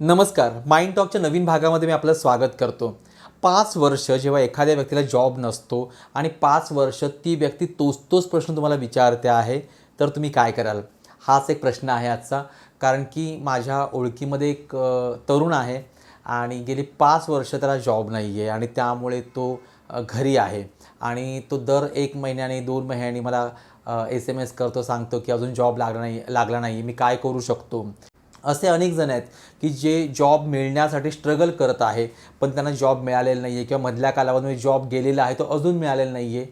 नमस्कार. माइंड टॉकच्या नवीन भागामध्ये मी आपलं स्वागत करतो. पाच वर्ष जेव्हा एखाद्या व्यक्तीला जॉब नसतो आणि पाच वर्ष ती व्यक्ती तोच तोच प्रश्न तुम्हाला विचारते आहे तर तुम्ही काय कराल? हाच एक प्रश्न आहे आजचा. कारण की माझ्या ओळखीमध्ये एक तरुण आहे आणि गेली पाच वर्ष त्याला जॉब नाही आहे आणि त्यामुळे तो घरी आहे. आणि तो दर एक महिन्याने दोन महिन्याने मला एस एम एस करतो सांगतो की अजून जॉब लागला नाही लागला नाही मी काय करू शकतो? असे अनेक जण आहेत की जे जॉब मिळण्यासाठी स्ट्रगल करत आहे पण त्यांना जॉब मिळालेला नाही आहे किंवा मधल्या कालावधीमध्ये जॉब गेलेला आहे तो अजून मिळालेला नाही आहे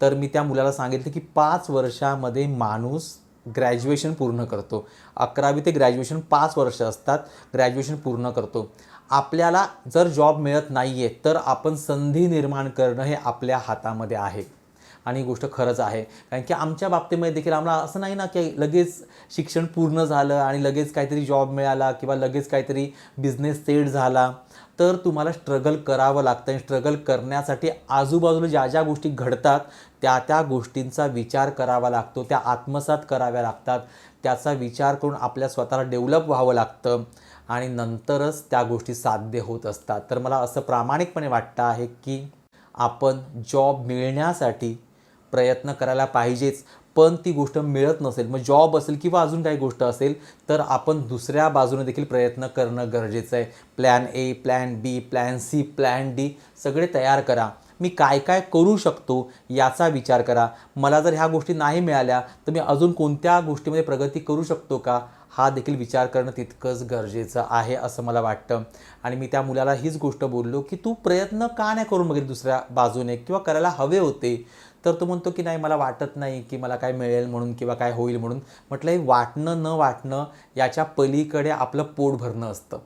तर मी त्या मुलाला सांगितलं की पाच वर्षामध्ये माणूस ग्रॅज्युएशन पूर्ण करतो. अकरावी ते ग्रॅज्युएशन पाच वर्ष असतात ग्रॅज्युएशन पूर्ण करतो. आपल्याला जर जॉब मिळत नाही आहे तर आपण संधी निर्माण करणं हे आपल्या हातामध्ये आहे. आणि ही गोष्ट खरंच आहे. कारण की आमच्या बाबतीमध्ये देखील आम्हाला असं नाही ना की लगेच शिक्षण पूर्ण झालं आणि लगेच काहीतरी जॉब मिळाला किंवा लगेच काहीतरी बिझनेस सेट झाला तर तुम्हाला स्ट्रगल करावं लागतं आणि स्ट्रगल करण्यासाठी आजूबाजूला ज्या ज्या गोष्टी घडतात त्या त्या गोष्टींचा विचार करावा लागतो त्या आत्मसात कराव्या लागतात. त्याचा विचार करून आपल्या स्वतःला डेव्हलप व्हावं लागतं आणि नंतरच त्या गोष्टी साध्य होत असतात. तर मला असं प्रामाणिकपणे वाटतं आहे की आपण जॉब मिळण्यासाठी प्रयत्न करायला पाहिजेच पण ती गोष्ट मिळत नसेल मग जॉब असेल किंवा अजून काही गोष्ट असेल तर आपण दुसऱ्या बाजूने देखील प्रयत्न करणं गरजेचं आहे. Plan A plan B plan C plan D सगळे तयार करा. मी काय काय करू शकतो याचा विचार करा. मला जर ह्या गोष्टी नाही मिळाल्या तर मी अजून कोणत्या गोष्टीमध्ये प्रगती करू शकतो का हा देखील विचार करणं तितकंच गरजेचं आहे असं मला वाटतं. आणि मी त्या मुलाला हीच गोष्ट बोललो की तू प्रयत्न का नाही करून बघितले दुसऱ्या बाजूने? किंवा करायला हवे होते? तर तो म्हणतो की नाही मला वाटत नाही की मला काय मिळेल म्हणून किंवा काय होईल म्हणून. म्हटलं हे वाटणं न वाटणं याच्या पलीकडे आपलं पोट भरणं असतं.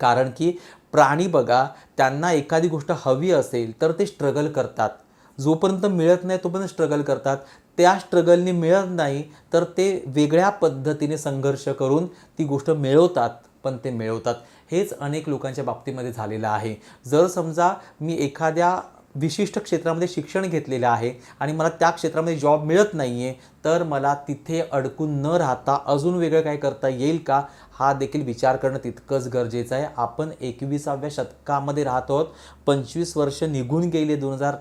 कारण की प्राणी बघा त्यांना एखादी गोष्ट हवी असेल तर ते स्ट्रगल करतात. जोपर्यंत मिळत नाही तोपर्यंत स्ट्रगल करतात. त्या स्ट्रगलनी मिळत नाही तर ते वेगळ्या पद्धतीने संघर्ष करून ती गोष्ट मिळवतात पण ते मिळवतात. हेच अनेक लोकांच्या बाबतीमध्ये झालेलं आहे. जर समजा मी एखाद्या विशिष्ट क्षेत्रामध्ये शिक्षण घेतलेलं आहे आणि मला त्या क्षेत्रामध्ये जॉब मिळत नाही आहे तर मला तिथे अडकून न राहता अजून वेगळं काय करता येईल का? हा देखील विचार करणं तितकंच गरजेचं आहे. आपण एकविसाव्या शतकामध्ये राहतो आहोत. पंचवीस वर्ष निघून गेले दोन हजार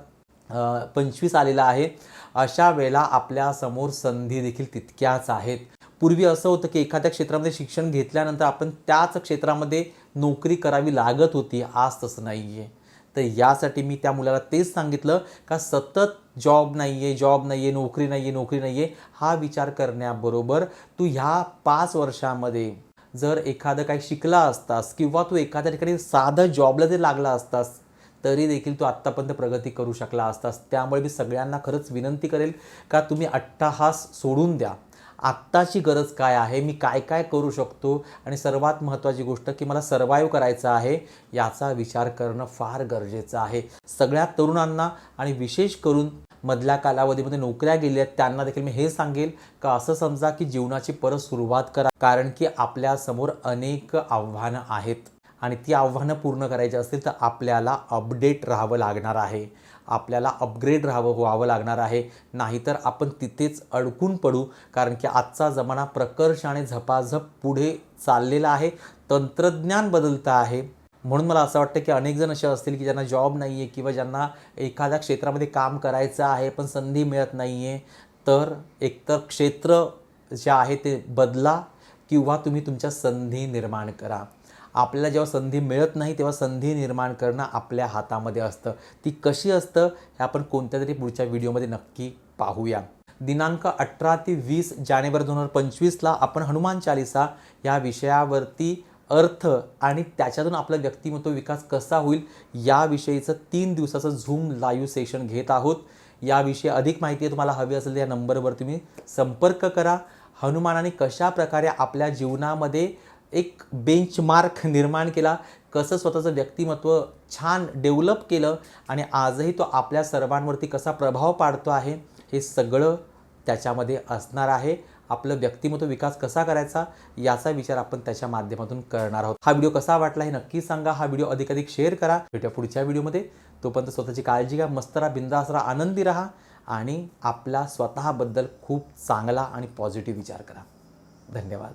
पंचवीस आलेला आहे. अशा वेळेला आपल्यासमोर संधी देखील तितक्याच आहेत. पूर्वी असं होतं की एखाद्या क्षेत्रामध्ये शिक्षण घेतल्यानंतर आपण त्याच क्षेत्रामध्ये नोकरी करावी लागत होती. आज तसं नाही आहे तर यासाठी मी त्या मुलाला तेच सांगितलं का सतत जॉब नाही आहे जॉब नाही आहे नोकरी नाही आहे नोकरी नाही आहे हा विचार करण्याबरोबर तू ह्या पाच वर्षामध्ये जर एखादं काही शिकला असतास किंवा तू एखाद्या ठिकाणी साधं जॉबला जरी लागला असतास तरी देखील तू आत्तापर्यंत प्रगती करू शकला असतास. त्यामुळे मी सगळ्यांना खरंच विनंती करेल का तुम्ही अट्टाहास सोडून द्या. आत्ताची गरज काय आहे? मी काय काय करू शकतो? आणि सर्वात महत्त्वाची गोष्ट की मला सर्वाईव्ह करायचं आहे याचा विचार करणं फार गरजेचं आहे. सगळ्या तरुणांना आणि विशेष करून मधल्या कालावधीमध्ये नोकऱ्या गेल्या आहेत त्यांना देखील मी हे सांगेल का असं समजा की जीवनाची परत सुरुवात करा. कारण की आपल्यासमोर अनेक आव्हानं आहेत. आणि ती आव्हानं पूर्ण करायची असतील तर आपल्याला अपडेट राहावं लागणार आहे. आपल्याला अपग्रेड राहावं व्हावं लागणार आहे. नाहीतर आपण तिथेच अडकून पडू. कारण की आजचा जमाना प्रकर्षाने झपाझप पुढे चाललेला आहे. तंत्रज्ञान बदलतं आहे. म्हणून मला असं वाटतं की अनेक जण असे असतील की ज्यांना जॉब नाही आहे किंवा ज्यांना एखाद्या क्षेत्रामध्ये काम करायचं आहे पण संधी मिळत नाही आहे तर एकतर क्षेत्र जे आहे ते बदला किंवा तुम्ही तुमच्या संधी निर्माण करा. आपल्याला जेव्हा संधी मिळत नाही तेव्हा संधी निर्माण करणं आपल्या हातामध्ये असतं. ती कशी असतं हे आपण कोणत्या तरी पुढच्या व्हिडिओमध्ये नक्की पाहूया. दिनांक अठरा ते वीस जानेवारी दोन हजार पंचवीसला आपण हनुमान चालिसा या विषयावरती अर्थ आणि त्याच्यातून आपला व्यक्तिमत्व विकास कसा होईल याविषयीचं तीन दिवसाचं झूम लाईव्ह सेशन घेत आहोत. याविषयी अधिक माहिती तुम्हाला हवी असेल तर या नंबरवर तुम्ही संपर्क करा. हनुमानाने कशा प्रकारे आपल्या जीवनामध्ये एक बेंचमार्क निर्माण केला. कसं स्वतःचं व्यक्तिमत्व छान डेव्हलप केलं आणि आजही तो आपल्या सर्वांवरती कसा प्रभाव पाडतो आहे हे सगळं त्याच्यामध्ये असणार आहे. आपलं व्यक्तिमत्व विकास कसा करायचा याचा विचार आपण त्याच्या माध्यमातून करणार आहोत. हा व्हिडिओ कसा वाटला हे नक्की सांगा. हा व्हिडिओ अधिक अधिक शेअर करा. भेटूया पुढच्या व्हिडिओमध्ये. तोपर्यंत स्वतःची काळजी घ्या मस्त राहा बिंदास राहा आनंदी राहा आणि आपला स्वतःबद्दल खूप चांगला आणि पॉझिटिव्ह विचार करा. धन्यवाद.